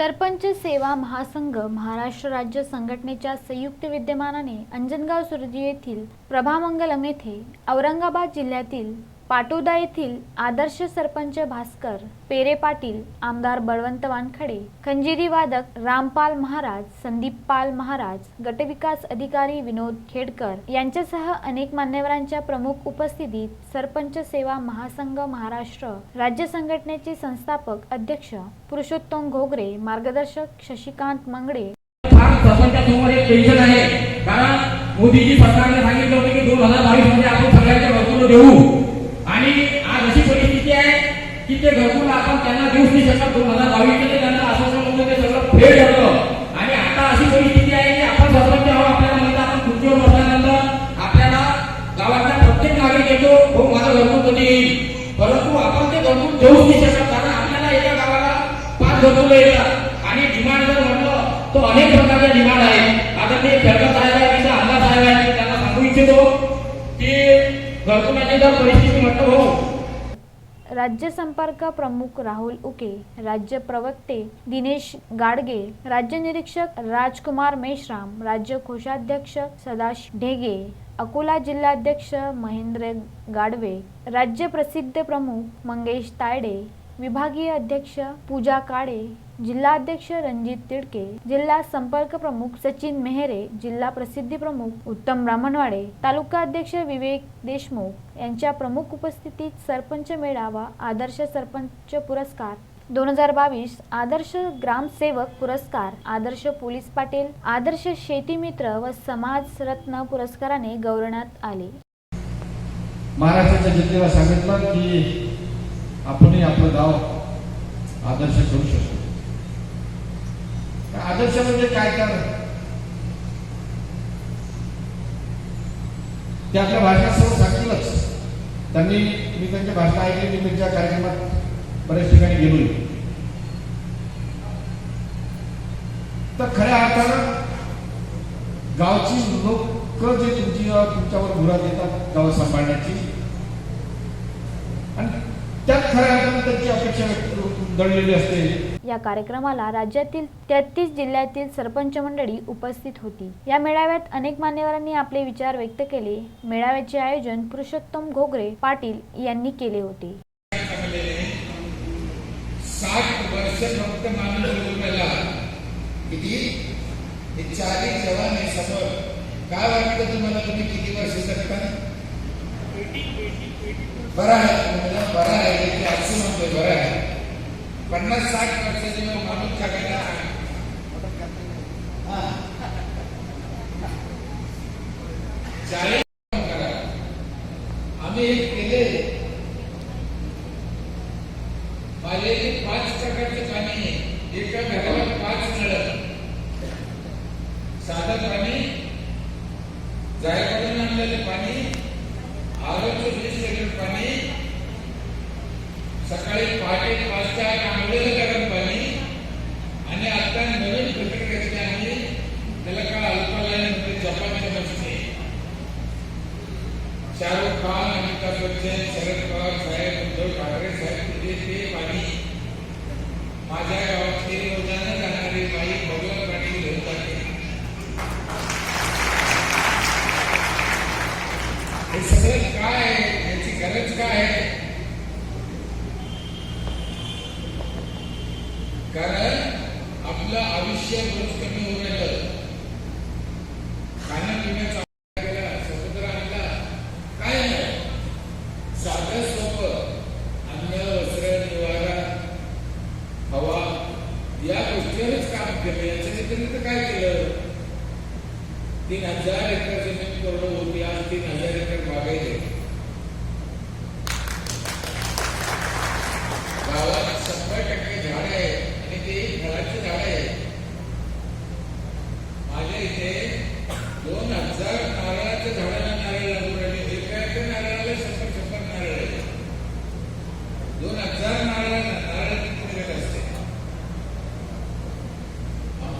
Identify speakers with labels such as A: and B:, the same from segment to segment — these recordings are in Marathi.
A: सरपंच सेवा महासंघ महाराष्ट्र राज्य संघटनेच्या संयुक्त विद्यमानाने अंजनगाव सुरजी येथील प्रभामंगलम येथे औरंगाबाद जिल्ह्यातील पाटोदा येथील आदर्श सरपंच भास्कर पेरे पाटील आमदार बळवंत वानखडे खंजिरी वादक रामपाल महाराज संदीप पाल महाराज गटविकास अधिकारी विनोद खेडकर यांच्यासह अनेक मान्यवरांच्या प्रमुख उपस्थितीत सरपंच सेवा महासंघ महाराष्ट्र राज्य संघटनेचे संस्थापक अध्यक्ष पुरुषोत्तम घोगरे मार्गदर्शक शशिकांत मंगडे.
B: एक टेन्शन आहे. कारण मोदीजी सरकारने सांगितलं होतं की दोन हजार बावीसमध्ये आपण सगळ्यांच्या घरकुल देऊ. आणि आज अशी परिस्थिती आहे की ते घरकुल आपण त्यांना देऊच नाही शकत. दोन हजार बावीसमध्ये त्यांना आश्वासन होतं ते सगळं फेल ठरलं आणि आता अशी परिस्थिती आहे की आपण सरपंच आहोत आपल्याला म्हणतात आपण खुर्चीवर बसल्यानंतर आपल्याला गावातल्या प्रत्येक नागरिक येतो हो माझं घरकुल कधी येईल. परंतु आपण ते घरकुल देऊच नाही शकत कारण आपल्याला एका गावाला पाच घरकुल येतात. आणि डिमांड जर म्हटलं तो अनेक प्रकारच्या डिमांड आहे आता ते फेडकर साहेब आहे तिथे अण्णा साहेब आहे त्यांना सांगू इच्छितो.
A: राज्य संपर्क प्रमुख राहुल उके राज्य प्रवक्ते दिनेश गाडगे राज्य निरीक्षक राजकुमार मेश्राम राज्य कोषाध्यक्ष सदाश ढेगे अकोला जिल्हाध्यक्ष महेंद्र गाडवे राज्य प्रसिद्ध प्रमुख मंगेश तायडे विभागीय अध्यक्ष पूजा काळे जिल्हाध्यक्ष रणजित तिडके जिल्हा संपर्क प्रमुख सचिन मेहरे जिल्हा प्रसिद्धी प्रमुख उत्तम ब्राह्मणवाडे तालुका अध्यक्ष विवेक देशमुख यांच्या प्रमुख उपस्थितीत सरपंच मेळावा आदर्श सरपंच पुरस्कार. दोन हजार बावीस आदर्श ग्रामसेवक पुरस्कार आदर्श पोलीस पाटील आदर्श शेतीमित्र व समाज रत्न पुरस्काराने गौरवण्यात आले.
C: महाराष्ट्राच्या जनतेला सांगितलं की आपण आपलं गाव आदर्श करू शकतो. आदर्श म्हणजे काय तर ते आपल्या भाषणात सर्व सांगतीलच. त्यांनी मी त्यांच्या भाषण ऐकले मी त्यांच्या कार्यक्रमात बऱ्याच ठिकाणी गेलोय. तर खऱ्या अर्थानं गावची लोक जे तुमची तुमच्यावर मुराद देतात गाव सांभाळण्याची आणि त्यात खऱ्या अर्थानं त्यांची अपेक्षा व्यक्त दडलेली असते.
A: या कार्यक्रमाला राज्यातील तेहतीस जिल्ह्यातील सरपंच मंडळी उपस्थित होती. या मेळाव्यात अनेक मान्यवरांनी आपले विचार व्यक्त केले. मेळाव्याचे आयोजन पुरुषोत्तम घोगरे पाटील यांनी केले होते.
D: साठ वर्ष फक्त माणूस उभेला किती? चारही जवान आहे समोर. काय वाटतं तुम्हाला तुम्ही किती वर्ष जगता बरं आहे. तुम्हाला बरं आहे. ते असं म्हणतोय बरं आहे. पन्नास साठ वर्षाचे जेव्हा माणूस हा. चाळीस करा आम्ही हे। केले माझे पाच पाणी आहे एका घराला पाच नळ साधं पाणी जायकडून आणलेले पाणी माझ्या गावातली रोजानं जाणारी बाई भगवान पाटील घेऊन जाते हे सगळं काय आहे? याची गरज काय आहे? कारण आपलं आयुष्य रोज केलं याच्या व्यतिरिक्त काय केलं? तीन हजार एकर जमीन करोड होती आज तीन हजार एकर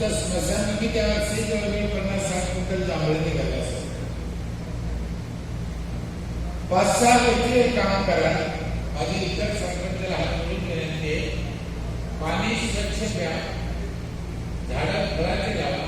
D: आमच्या स्मशानभूमी त्या असेल मी पन्नास साठ क्विंटल जांभळे निघाले असत पाच सहा कोटी काम करा माझी इतर संकटाला हात म्हणून विनंती पाणी स्वच्छ घ्या झाडं घराचे लावा.